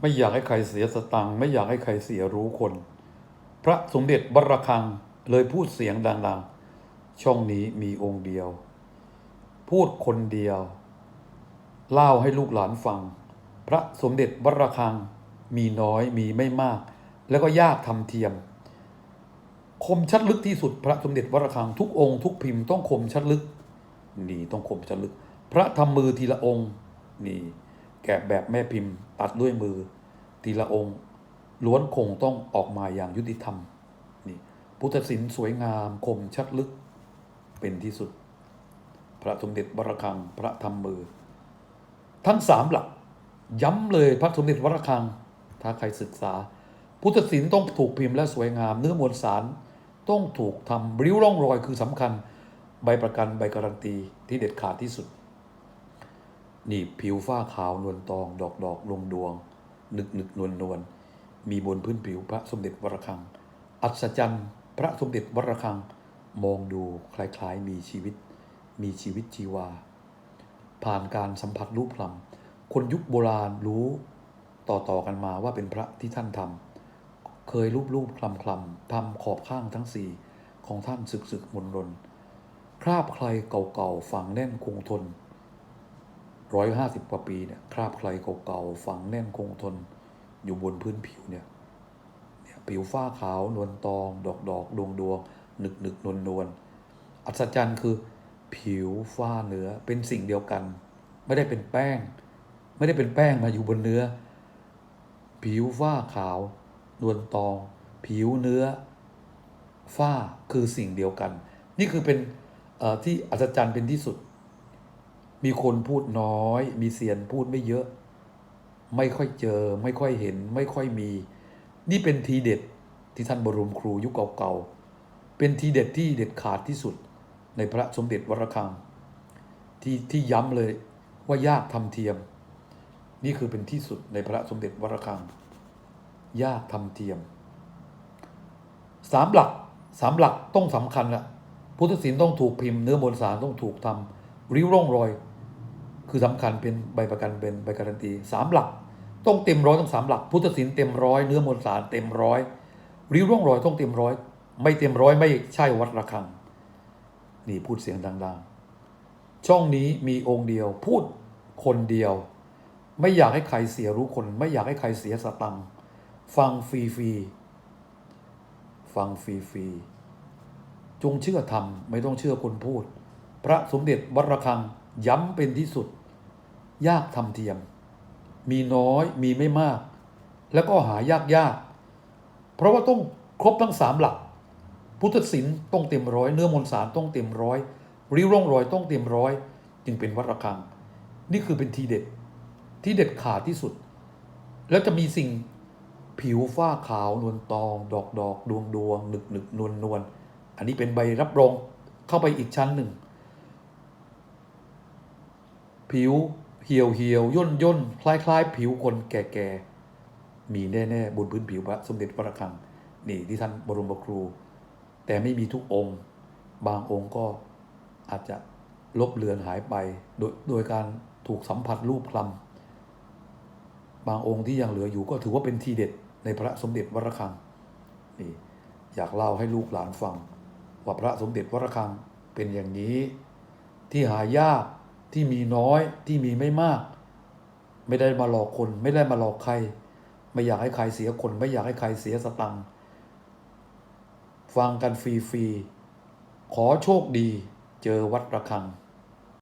ไม่อยากให้ใครเสียสตังค์ไม่อยากให้ใครเสียรู้คน พระสมเด็จวรคังเลยพูดเสียงดังๆ ช่องนี้มีองค์เดียว พูดคนเดียว เล่าให้ลูกหลานฟัง พระสมเด็จวรคังมีน้อยมีไม่มาก แล้วก็ยากทำเทียม คมชัดลึกที่สุด พระสมเด็จวรคังทุกองค์ทุกพิมพ์ต้องคมชัดลึก นี่ต้องคมชัดลึก พระทำมือทีละองค์ นี่ แกะแบบแม่พิมพ์ ตัดด้วยมือ ทีละองค์ ล้วนคงต้องออกมาอย่างยุติธรรมนี่พุทธศิลป์สวยงามคมชัดลึกเป็นที่สุด พระสมเด็จวรคังพระทำมือ ทั้งสามหลัก ย้ำเลยพระสมเด็จวรคัง ถ้าใครศึกษา พุทธศิลป์ต้องถูกพิมพ์และสวยงามเนื้อมวลสารต้องถูกทำริ้วร่องรอยคือสำคัญ ใบประกันใบการันตีที่เด็ดขาดที่สุด นี่ผิวฝ้าขาวนวลตอง ดอกดอกลงดวง นึกนึกนวลนวลมีบนพื้นผิวพระสมเด็จวรคัง อัศจรรย์พระสมเด็จวรคัง มองดูคล้ายๆ มีชีวิต มีชีวิตชีวา ผ่านการสัมผัสรูปคลำคนยุคโบราณรู้ต่อๆกันมาว่าเป็นพระที่ท่านทำเคยรูปรูปคลำคลำทำขอบข้างทั้งสี่ของท่านศึกศึกมนรนคราบใครเก่าๆฝังแน่นคงทน ร้อยห้าสิบกว่าปีเนี่ยคราบใครเก่าๆฝังแน่นคงทนอยู่บนพื้นผิวเนี่ยเนี่ยผิวฝ้าขาวนวลตอง ดอกดอกดวงดวงหนึกหนึกนวลนวลอัศจรรย์คือผิวฝ้าเนื้อเป็นสิ่งเดียวกัน ไม่ได้เป็นแป้ง ไม่ได้เป็นแป้งมาอยู่บนเนื้อ ผิวฝ้าขาวนวลตอง ผิวเนื้อ ฝ้าคือสิ่งเดียวกัน นี่คือเป็นที่อัศจรรย์เป็นที่สุด มีคนพูดน้อย มีเสียนพูดไม่เยอะ ไม่ค่อยเจอ ไม่ค่อยเห็น ไม่ค่อยมี นี่เป็นทีเด็ดที่ท่านบรมครูยุคเก่าๆ เป็นทีเด็ดที่เด็ดขาดที่สุดในพระสมเด็จวรคังที่ที่ย้ำเลยว่ายากทำเทียม นี่คือเป็นที่สุดในพระสมเด็จวรคัง ยากทำเทียมสามหลักสามหลักต้องสำคัญละพุทธศิลป์ต้องถูกพิมพ์เนื้อมวลสารต้องถูกทำริ้วร่องรอย คือสำคัญเป็นใบประกันเป็นใบการันตีสามหลัก ต้องเต็มร้อยต้องสามหลัก พุทธศิลป์เต็มร้อยเนื้อมวลสารเต็มร้อยริ้วร่องรอยต้องเต็มร้อย ไม่เต็มร้อยไม่ใช่วัดระฆัง นี่พูดเสียงดังๆ ช่องนี้มีองค์เดียว พูดคนเดียว ไม่อยากให้ใครเสียรู้คน ไม่อยากให้ใครเสียสตังฟังฟรีๆฟังฟรีๆจงเชื่อธรรมไม่ต้องเชื่อคนพูด พระสมเด็จวัดระฆัง ย้ำเป็นที่สุด ยากทำเทียม มีน้อยมีไม่มาก แล้วก็หายากยากเพราะว่าต้องครบทั้งสามหลัก พุทธศิลป์ต้องเต็มร้อย เนื้อมวลสารต้องเต็มร้อยริ้วร่องรอยต้องเต็มร้อย จึงเป็นวัดระฆัง นี่คือเป็นทีเด็ด ที่เด็ดขาดที่สุด แล้วจะมีสิ่งผิวฝ้าขาวนวลตอง ดอกดอกดวงดวงหนึกหนึกนวลนวลอันนี้เป็นใบรับรองเข้าไปอีกชั้นหนึ่ง ผิว เหี่ยวเหี่ยวย่นย่นคล้ายคล้ายผิวคนแก่แก่มีแน่ๆบนพื้นผิวพระสมเด็จพระระฆังนี่ที่ท่านบรมครู แต่ไม่มีทุกองค์ บางองค์ก็อาจจะลบเลือนหายไป โดยโดยการถูกสัมผัสรูปคลำบางองค์ที่ยังเหลืออยู่ก็ถือว่าเป็นทีเด็ดในพระสมเด็จวรคังนี่อยากเล่าให้ลูกหลานฟัง ว่าพระสมเด็จวรคังเป็นอย่างนี้ที่หายาก ที่มีน้อยที่มีไม่มาก ไม่ได้มาหลอกคนไม่ได้มาหลอกใคร ไม่อยากให้ใครเสียคน ไม่อยากให้ใครเสียสตังค์ฟังกันฟรีๆขอโชคดี เจอวัดระฆัง